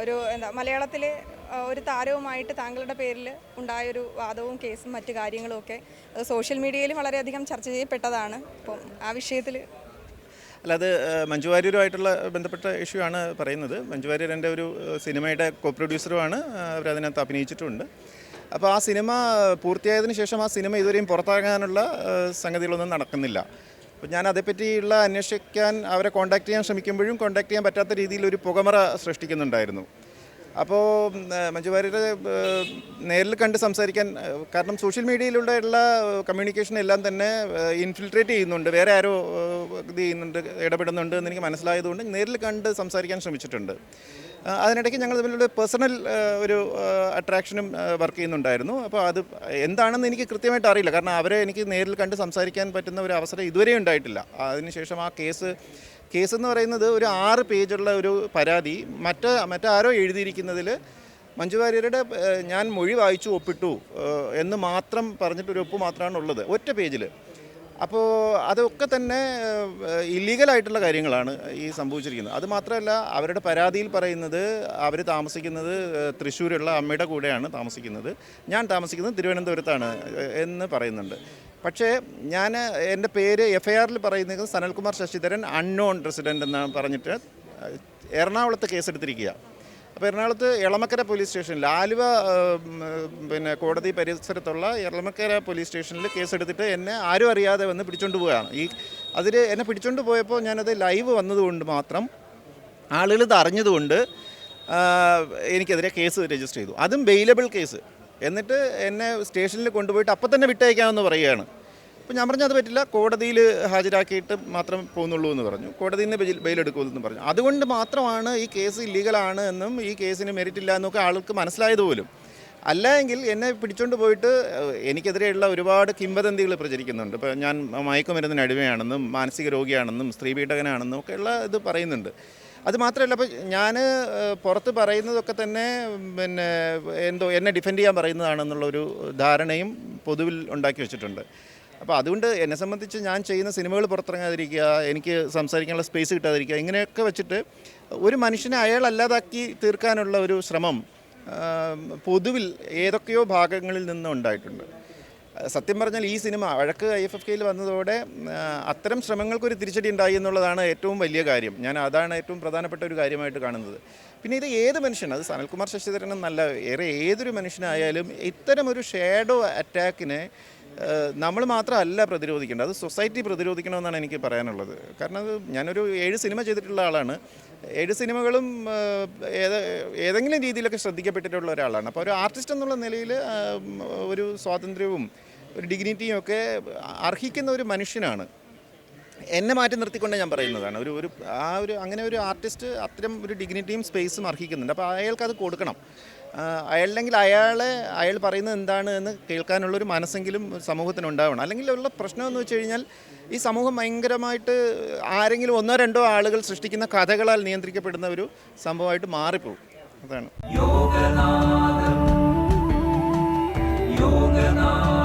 ഒരു എന്താ മലയാളത്തിലെ ഒരു താരവുമായിട്ട് താങ്കളുടെ പേരിൽ ഉണ്ടായൊരു വാദവും കേസും മറ്റു കാര്യങ്ങളും ഒക്കെ അത് സോഷ്യൽ മീഡിയയിൽ വളരെയധികം ചർച്ച ചെയ്യപ്പെട്ടതാണ്. അപ്പം ആ വിഷയത്തിൽ അല്ല അത് മഞ്ജു വാര്യരുമായിട്ടുള്ള ബന്ധപ്പെട്ട ഇഷ്യൂ ആണ് പറയുന്നത്. മഞ്ജു വാര്യർ എന്റെ ഒരു സിനിമയുടെ കോ പ്രൊഡ്യൂസറുമാണ് അവരതിനകത്ത് അഭിനയിച്ചിട്ടുണ്ട്. അപ്പോൾ ആ സിനിമ പൂർത്തിയായതിനു ശേഷം ആ സിനിമ ഇതുവരെയും പുറത്തിറങ്ങാനുള്ള സംഗതികളൊന്നും നടക്കുന്നില്ല. അപ്പോൾ ഞാൻ അതേപ്പറ്റിയുള്ള അന്വേഷിക്കാൻ അവരെ കോൺടാക്ട് ചെയ്യാൻ ശ്രമിക്കുമ്പോഴും കോൺടാക്ട് ചെയ്യാൻ പറ്റാത്ത രീതിയിൽ ഒരു പുകമറ സൃഷ്ടിക്കുന്നുണ്ടായിരുന്നു. അപ്പോൾ മഞ്ജു വാര്യർ നേരിൽ കണ്ട് സംസാരിക്കാൻ കാരണം സോഷ്യൽ മീഡിയയിലുള്ള ഉള്ള കമ്മ്യൂണിക്കേഷൻ എല്ലാം തന്നെ ഇൻഫിൽട്രേറ്റ് ചെയ്യുന്നുണ്ട്. വേറെ ആരോ ഇത് ചെയ്യുന്നുണ്ട് ഇടപെടുന്നുണ്ട് എന്ന് എനിക്ക് മനസ്സിലായതുകൊണ്ട് നേരിൽ കണ്ട് സംസാരിക്കാൻ ശ്രമിച്ചിട്ടുണ്ട്. അതിനിടയ്ക്ക് ഞങ്ങൾ തമ്മിലുള്ള പേഴ്സണൽ ഒരു അട്രാക്ഷനും വർക്ക് ചെയ്യുന്നുണ്ടായിരുന്നു. അപ്പോൾ അത് എന്താണെന്ന് എനിക്ക് കൃത്യമായിട്ട് അറിയില്ല. കാരണം അവരെ എനിക്ക് നേരിൽ കണ്ട് സംസാരിക്കാൻ പറ്റുന്ന ഒരു അവസരം ഇതുവരെ ഉണ്ടായിട്ടില്ല. അതിനുശേഷം ആ കേസ് കേസ് എന്ന് പറയുന്നത് ഒരു ആറ് പേജുള്ള ഒരു പരാതി. മറ്റ് മറ്റാരോ എഴുതിയിരിക്കുന്നതിൽ മഞ്ജു വാര്യരുടെ ഞാൻ മൊഴി വായിച്ചു ഒപ്പിട്ടു എന്ന് മാത്രം പറഞ്ഞിട്ടൊരു ഒപ്പ് മാത്രമാണ് ഉള്ളത് ഒറ്റ പേജിൽ അപ്പോൾ അതൊക്കെ തന്നെ ഇല്ലീഗലായിട്ടുള്ള കാര്യങ്ങളാണ് ഈ സംഭവിച്ചിരിക്കുന്നത്. അത് മാത്രമല്ല അവരുടെ പരാതിയിൽ പറയുന്നത് അവർ താമസിക്കുന്നത് തൃശ്ശൂരുള്ള അമ്മയുടെ കൂടെയാണ് താമസിക്കുന്നത്. ഞാൻ താമസിക്കുന്നത് തിരുവനന്തപുരത്താണ് എന്ന് പറയുന്നുണ്ട്. പക്ഷേ ഞാൻ എന്റെ പേര് എഫ് ഐ ആറിൽ പറയുന്നത് സനൽകുമാർ ശശിധരൻ അൺനോൺ റെസിഡന്റ് എന്നാണ് പറഞ്ഞിട്ട് എറണാകുളത്ത് കേസെടുത്തിരിക്കുക അപ്പോൾ എറണാകുളത്ത് എളമക്കര പോലീസ് സ്റ്റേഷനിൽ ആലുവ പിന്നെ കോടതി പരിസരത്തുള്ള എളമക്കര പോലീസ് സ്റ്റേഷനിൽ കേസെടുത്തിട്ട് എന്നെ ആരും അറിയാതെ വന്ന് പിടിച്ചുകൊണ്ട് പോവുകയാണ്. ഈ അതിൽ എന്നെ പിടിച്ചുകൊണ്ട് പോയപ്പോൾ ഞാനത് ലൈവ് വന്നതുകൊണ്ട് മാത്രം ആളുകൾ ഇത് അറിഞ്ഞതുകൊണ്ട് എനിക്കെതിരെ കേസ് രജിസ്റ്റർ ചെയ്തു. അതും ബെയിലബിൾ കേസ് എന്നിട്ട് എന്നെ സ്റ്റേഷനിൽ കൊണ്ടുപോയിട്ട് അപ്പം തന്നെ വിട്ടയക്കാമെന്ന് പറയുകയാണ്. അപ്പോൾ ഞാൻ പറഞ്ഞത് പറ്റില്ല. കോടതിയിൽ ഹാജരാക്കിയിട്ട് മാത്രം പോകുന്നുള്ളൂ എന്ന് പറഞ്ഞു. കോടതിയിൽ നിന്ന് ബെയിൽ ബെയിലെടുക്കുമെന്ന് പറഞ്ഞു. അതുകൊണ്ട് മാത്രമാണ് ഈ കേസ് ഇല്ലീഗലാണ് എന്നും ഈ കേസിന് മെറിറ്റ് ഇല്ല എന്നൊക്കെ ആൾക്ക് മനസ്സിലായത് പോലും. അല്ല എങ്കിൽ എന്നെ പിടിച്ചുകൊണ്ട് പോയിട്ട് എനിക്കെതിരെയുള്ള ഒരുപാട് കിംവദന്തികൾ പ്രചരിക്കുന്നുണ്ട്. ഇപ്പോൾ ഞാൻ മയക്കുമരുന്നിന് അടിമയാണെന്നും മാനസിക രോഗിയാണെന്നും സ്ത്രീ പീഡകനാണെന്നും ഒക്കെയുള്ള ഇത് പറയുന്നുണ്ട്. അത് മാത്രമല്ല അപ്പോൾ ഞാൻ പുറത്ത് പറയുന്നതൊക്കെ തന്നെ പിന്നെ എന്തോ എന്നെ ഡിഫെൻഡ് ചെയ്യാൻ പറയുന്നതാണെന്നുള്ളൊരു ധാരണയും പൊതുവിൽ ഉണ്ടാക്കി വെച്ചിട്ടുണ്ട്. അപ്പോൾ അതുകൊണ്ട് എന്നെ സംബന്ധിച്ച് ഞാൻ ചെയ്യുന്ന സിനിമകൾ പുറത്തിറങ്ങാതിരിക്കുക എനിക്ക് സംസാരിക്കാനുള്ള സ്പേസ് കിട്ടാതിരിക്കുക ഇങ്ങനെയൊക്കെ വെച്ചിട്ട് ഒരു മനുഷ്യനെ അയാൾ അല്ലാതാക്കി തീർക്കാനുള്ള ഒരു ശ്രമം പൊതുവിൽ ഏതൊക്കെയോ ഭാഗങ്ങളിൽ നിന്ന് ഉണ്ടായിട്ടുണ്ട്. സത്യം പറഞ്ഞാൽ ഈ സിനിമ വഴക്ക് ഐ എഫ് എഫ് കെയിൽ വന്നതോടെ അത്തരം ശ്രമങ്ങൾക്കൊരു തിരിച്ചടി ഉണ്ടായി എന്നുള്ളതാണ് ഏറ്റവും വലിയ കാര്യം. ഞാൻ അതാണ് ഏറ്റവും പ്രധാനപ്പെട്ട ഒരു കാര്യമായിട്ട് കാണുന്നത്. പിന്നെ ഇത് ഏത് മനുഷ്യൻ അത് സനൽകുമാർ ശശിധരൻ നല്ല ഏറെ ഏതൊരു മനുഷ്യനായാലും ഇത്തരം ഒരു ഷേഡോ അറ്റാക്കിനെ നമ്മൾ മാത്രമല്ല പ്രതിരോധിക്കേണ്ടത്. അത് സൊസൈറ്റി പ്രതിരോധിക്കണമെന്നാണ് എനിക്ക് പറയാനുള്ളത്. കാരണം അത് ഞാനൊരു ഏഴ് സിനിമ ചെയ്തിട്ടുള്ള ആളാണ്. ഏഴ് സിനിമകളും ഏത് ഏതെങ്കിലും രീതിയിലൊക്കെ ശ്രദ്ധിക്കപ്പെട്ടിട്ടുള്ള ഒരാളാണ്. അപ്പോൾ ഒരു ആർട്ടിസ്റ്റ് എന്നുള്ള നിലയിൽ ഒരു സ്വാതന്ത്ര്യവും ഒരു ഡിഗ്നിറ്റിയും ഒക്കെ അർഹിക്കുന്ന ഒരു മനുഷ്യനാണ്. എന്നെ മാറ്റി നിർത്തിക്കൊണ്ട് ഞാൻ പറയുന്നതാണ്. ഒരു ഒരു ആ ഒരു അങ്ങനെ ഒരു ആർട്ടിസ്റ്റ് അത്തരം ഒരു ഡിഗ്നിറ്റിയും സ്പേസും അർഹിക്കുന്നുണ്ട്. അപ്പോൾ അയാൾക്ക് അത് കൊടുക്കണം. ആ, അയാളല്ലെങ്കിൽ അയാളെ അയാൾ പറയുന്നത് എന്താണ് എന്ന് കേൾക്കാനുള്ളൊരു മനസ്സെങ്കിലും സമൂഹത്തിന് ഉണ്ടാവണം അല്ലെങ്കിൽ ഉള്ള പ്രശ്നമെന്ന് വെച്ച് കഴിഞ്ഞാൽ ഈ സമൂഹം ഭയങ്കരമായിട്ട് ആരെങ്കിലും ഒന്നോ രണ്ടോ ആളുകൾ സൃഷ്ടിക്കുന്ന കഥകളാൽ നിയന്ത്രിക്കപ്പെടുന്ന ഒരു സംഭവമായിട്ട് മാറിപ്പോകും. അതാണ്. യോഗനാഥം യോഗനാഥം